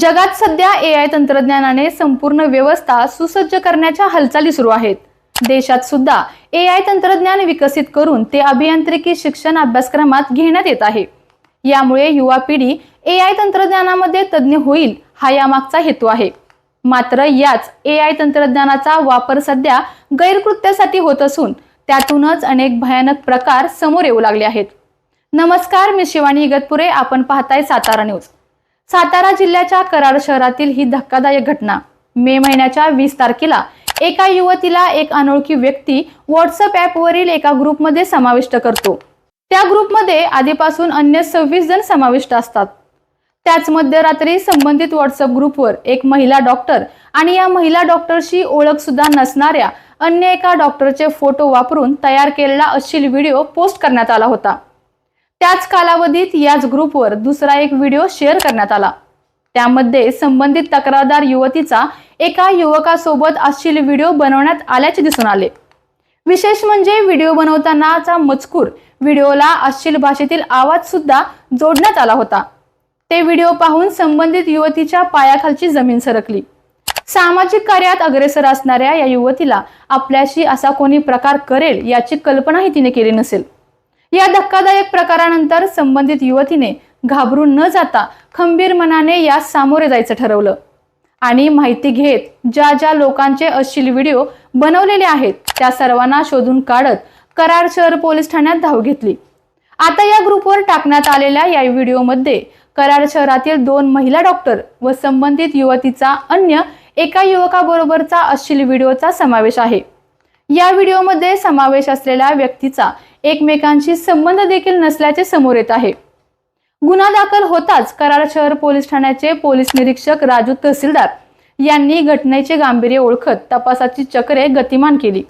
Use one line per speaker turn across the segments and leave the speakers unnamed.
जगात सध्या ए आय तंत्रज्ञानाने संपूर्ण व्यवस्था सुसज्ज करण्याच्या हालचाली सुरू आहेत. देशात सुद्धा ए आय तंत्रज्ञान विकसित करून ते अभियांत्रिकी शिक्षण अभ्यासक्रमात घेण्यात येत आहे. यामुळे युवा पिढी ए आय तंत्रज्ञानामध्ये तज्ज्ञ होईल हा यामागचा हेतू आहे. मात्र याच ए आय तंत्रज्ञानाचा वापर सध्या गैरकृत्यासाठी होत असून त्यातूनच अनेक भयानक प्रकार समोर येऊ लागले आहेत. नमस्कार मी शिवानी इगतपुरे. आपण पाहताय सातारा न्यूज. सातारा जिल्ह्याच्या कराड शहरातील ही धक्कादायक घटना. मे महिन्याच्या वीस तारखेला एका युवतीला एक अनोळखी व्यक्ती व्हॉट्सअप ॲपवरील एका ग्रुपमध्ये समाविष्ट करतो. त्या ग्रुपमध्ये आधीपासून अन्य सव्वीस जण समाविष्ट असतात. त्याच मध्यरात्री संबंधित व्हॉट्सअप ग्रुपवर एक महिला डॉक्टर आणि या महिला डॉक्टरशी ओळख सुद्धा नसणाऱ्या अन्य एका डॉक्टरचे फोटो वापरून तयार केलेला अश्लील व्हिडिओ पोस्ट करण्यात आला होता. त्याच कालावधीत याच ग्रुपवर दुसरा एक व्हिडिओ शेअर करण्यात आला. त्यामध्ये संबंधित तक्रारदार युवतीचा एका युवकासोबत अश्लील व्हिडिओ बनवण्यात आल्याचे दिसून आले. विशेष म्हणजे व्हिडिओ बनवतानाचा मजकूर व्हिडिओला अश्लील भाषेतील आवाज सुद्धा जोडण्यात आला होता. ते व्हिडिओ पाहून संबंधित युवतीच्या पायाखालची जमीन सरकली. सामाजिक कार्यात अग्रेसर असणाऱ्या या युवतीला आपल्याशी असा कोणी प्रकार करेल याची कल्पनाही तिने केली नसेल. या धक्कादायक प्रकारानंतर संबंधित युवतीने घाबरून न जाता खंबीर मनाने यास सामोरे जायचं ठरवलं. आणि माहिती घेत ज्या ज्या लोकांचे अश्लील व्हिडिओ बनवलेले आहेत त्या सर्वांना शोधून काढत कराड शहर पोलीस ठाण्यात धाव घेतली. आता या ग्रुपवर टाकण्यात आलेल्या या व्हिडिओमध्ये कराड शहरातील दोन महिला डॉक्टर व संबंधित युवतीचा अन्य एका युवकाबरोबरचा अश्लील व्हिडिओचा समावेश आहे. या व्हिडिओमध्ये समावेश असलेल्या व्यक्तीचा एकमेकांशी संबंध देखील नसल्याचे समोर येत आहे. गुन्हा दाखल होताच कराड शहर पोलीस ठाण्याचे पोलीस निरीक्षक राजू तहसीलदार यांनी घटनेचे गांभीर्य ओळखत तपासाची चक्रे गतिमान केली.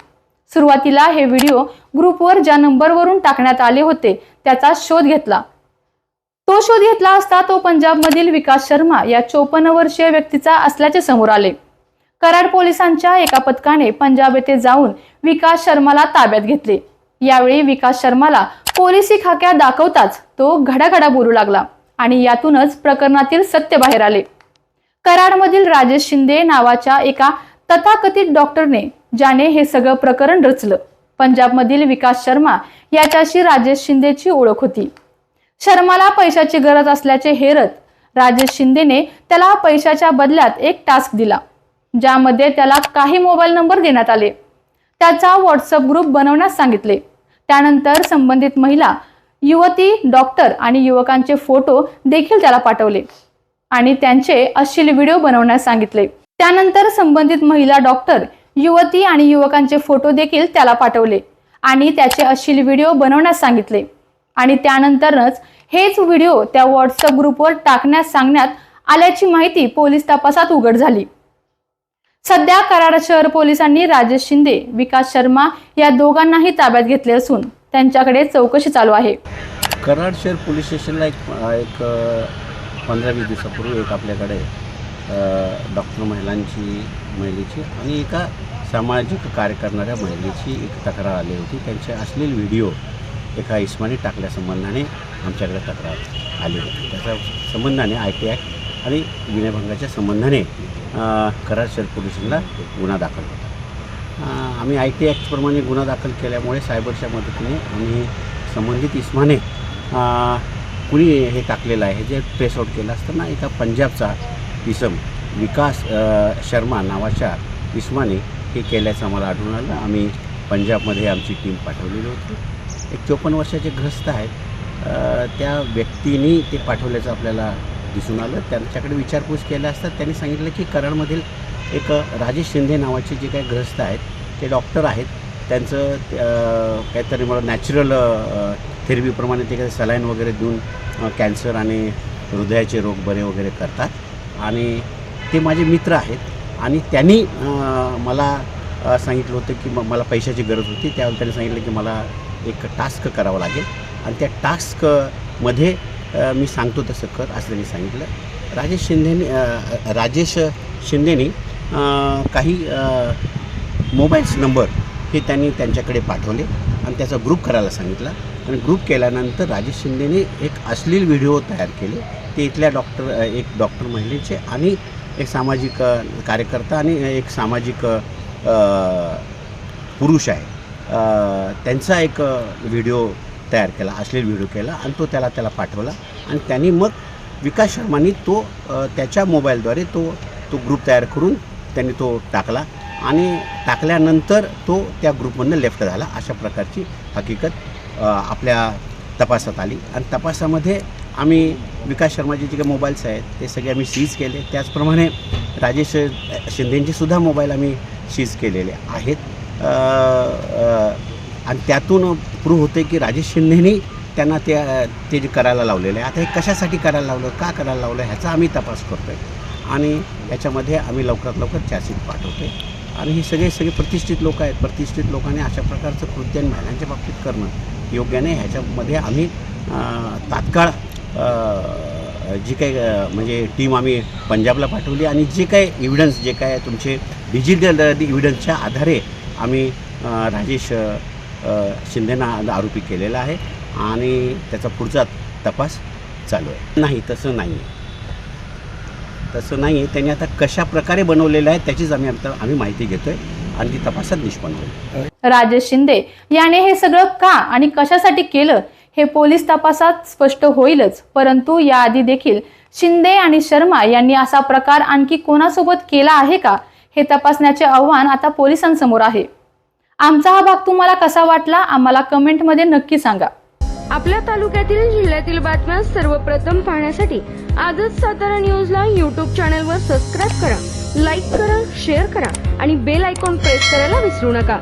सुरुवातीला हे व्हिडिओ ग्रुपवर ज्या नंबरवरून टाकण्यात आले होते त्याचा शोध घेतला. तो शोध घेतला असता तो पंजाबमधील विकास शर्मा या चोपन्न वर्षीय व्यक्तीचा असल्याचे समोर आले. कराड पोलिसांच्या एका पथकाने पंजाब येथे जाऊन विकास शर्माला ताब्यात घेतले. यावेळी विकास शर्माला पोलिसी खाक्या दाखवताच तो घडाघडा बोलू लागला आणि यातूनच प्रकरणातील सत्य बाहेर आले. कराडमधील राजेश शिंदे नावाच्या एका तथाकथित डॉक्टरने ज्याने हे सगळं प्रकरण रचलं. पंजाबमधील विकास शर्मा याच्याशी राजेश शिंदेची ओळख होती. शर्माला पैशाची गरज असल्याचे हेरत राजेश शिंदेने त्याला पैशाच्या बदल्यात एक टास्क दिला ज्यामध्ये त्याला काही मोबाईल नंबर देण्यात आले. त्याचा व्हॉट्सअप ग्रुप बनवण्यास सांगितले. त्यानंतर संबंधित महिला युवती डॉक्टर आणि युवकांचे फोटो देखील त्याला पाठवले आणि त्यांचे अश्लील व्हिडिओ बनवण्यास सांगितले. त्यानंतर संबंधित महिला डॉक्टर युवती आणि युवकांचे फोटो देखील त्याला पाठवले आणि त्याचे अश्लील व्हिडिओ बनवण्यास सांगितले. आणि त्यानंतरच हेच व्हिडिओ त्या व्हॉट्सअप ग्रुपवर टाकण्यास सांगण्यात आल्याची माहिती पोलीस तपासात उघड झाली. सध्या कराड शहर पोलिसांनी राजेश शिंदे विकास शर्मा या दोघांनाही ताब्यात घेतले असून त्यांच्याकडे चौकशी चालू आहे.
कराड शहर पोलीस स्टेशनला एक एक पंधरा वीस दिवसापूर्वी एक आपल्याकडे डॉक्टर महिलांची महिलेची आणि एका सामाजिक कार्य करणाऱ्या महिलेची एक तक्रार आली होती. त्यांचे असलेले व्हिडिओ एका इस्मानी टाकल्यासंबंधाने आमच्याकडे तक्रार आली होती. त्याच्या संबंधाने आय टी ॲक्ट आणि विनयभंगाच्या संबंधाने कराड शहर पोलिसांना गुन्हा दाखल होता. आम्ही आय टी ॲक्टप्रमाणे गुन्हा दाखल केल्यामुळे सायबरच्या मदतीने आम्ही संबंधित इस्माने कुणी हे टाकलेलं आहे जे ट्रेस आउट केलं असताना एका पंजाबचा इसम विकास शर्मा नावाच्या इस्माने हे केल्याचं आम्हाला आढळून आलं. आम्ही पंजाबमध्ये आमची टीम पाठवलेली होती. एक चोपन्न वर्षाचे ग्रस्त आहेत. त्या व्यक्तीने ते पाठवल्याचं आपल्याला दिसून आलं. त्यांच्याकडे विचारपूस केल्या असता. त्यांनी सांगितलं की कराडमधील एक राजेश शिंदे नावाचे जे काही ग्रस्त आहेत ते डॉक्टर आहेत. त्यांचं काहीतरी मला नॅचरल थेरपीप्रमाणे ते काही सलाईन वगैरे देऊन कॅन्सर आणि हृदयाचे रोग बरे वगैरे करतात. आणि ते माझे मित्र आहेत. आणि त्यांनी मला सांगितलं होतं की म मला पैशाची गरज होती. त्यावेळी त्यांनी सांगितलं की मला एक टास्क करावा लागेल. आणि त्या टास्कमध्ये मी सांगतो तसं कर असं त्यांनी सांगितलं. राजेश शिंदेने राजेश शिंदेनी काही मोबाईल्स नंबर हे त्यांनी त्यांच्याकडे पाठवले आणि त्याचा ग्रुप करायला सांगितला. आणि ग्रुप केल्यानंतर राजेश शिंदेने एक अश्लील व्हिडिओ तयार केले. ते इथल्या डॉक्टर एक डॉक्टर महिलेचे आणि एक सामाजिक कार्यकर्ता आणि एक सामाजिक पुरुष आहे. त्यांचा एक व्हिडिओ तयार केला अश्लील व्हिडिओ केला आणि तो त्याला त्याला पाठवला. आणि त्यांनी मग विकास शर्मानी तो त्याच्या मोबाईलद्वारे तो तो ग्रुप तयार करून त्यांनी तो टाकला आणि टाकल्यानंतर तो त्या ग्रुपमधनं लेफ्ट झाला. अशा प्रकारची हकीकत आपल्या तपासात आली. आणि तपासामध्ये आम्ही विकास शर्माचे जे काही मोबाईल्स आहेत ते सगळे आम्ही सीज केले. त्याचप्रमाणे राजेश शिंदेंचे सुद्धा मोबाईल आम्ही सीज केलेले आहेत. आणि त्यातून प्रूव्ह होते की राजेश शिंदेनी त्यांना ते ते जे करायला लावलेलं आहे. आता हे कशासाठी करायला लावलं का करायला लावलं ह्याचा आम्ही तपास करतो आहे आणि याच्यामध्ये आम्ही लवकरात लवकर चार्जशीट पाठवतो आहे आणि ही सगळे सगळे प्रतिष्ठित लोक आहेत. प्रतिष्ठित लोकांनी अशा प्रकारचं कृत्य महिलांच्या बाबतीत करणं योग्य नाही. ह्याच्यामध्ये आम्ही तात्काळ जी काही म्हणजे टीम आम्ही पंजाबला पाठवली आणि जे काही इव्हिडन्स जे काय तुमचे डिजिटल इव्हिडन्सच्या आधारे आम्ही राजेश शिंदेना आरोपी केलेला आहे आणि त्याचा पुढचा तपास चालू आहे. नाही तसं नाही तसं नाही त्यांनी आता कशा प्रकारे बनवलेलं आहे त्याचीच आम्ही आता आम्ही माहिती घेतोय आणि ती तपासात निष्पन्न होईल.
राजेश शिंदे याने हे सगळं का आणि कशासाठी केलं हे पोलीस तपासात स्पष्ट होईलच. परंतु याआधी देखील शिंदे आणि शर्मा यांनी असा प्रकार आणखी कोणासोबत केला आहे का हे तपासण्याचे आव्हान आता पोलिसांसमोर आहे. आमचा हा भाग तुम्हाला कसा वाटला आम्हाला कमेंटमध्ये नक्की सांगा.
आपल्या तालुक्यातील जिल्ह्यातील बातम्या सर्वप्रथम पाहण्यासाठी आजच सातारा न्यूजला यूट्यूब चॅनलवर सबस्क्राईब करा लाईक करा शेअर करा आणि बेल आयकॉन प्रेस करायला विसरू नका.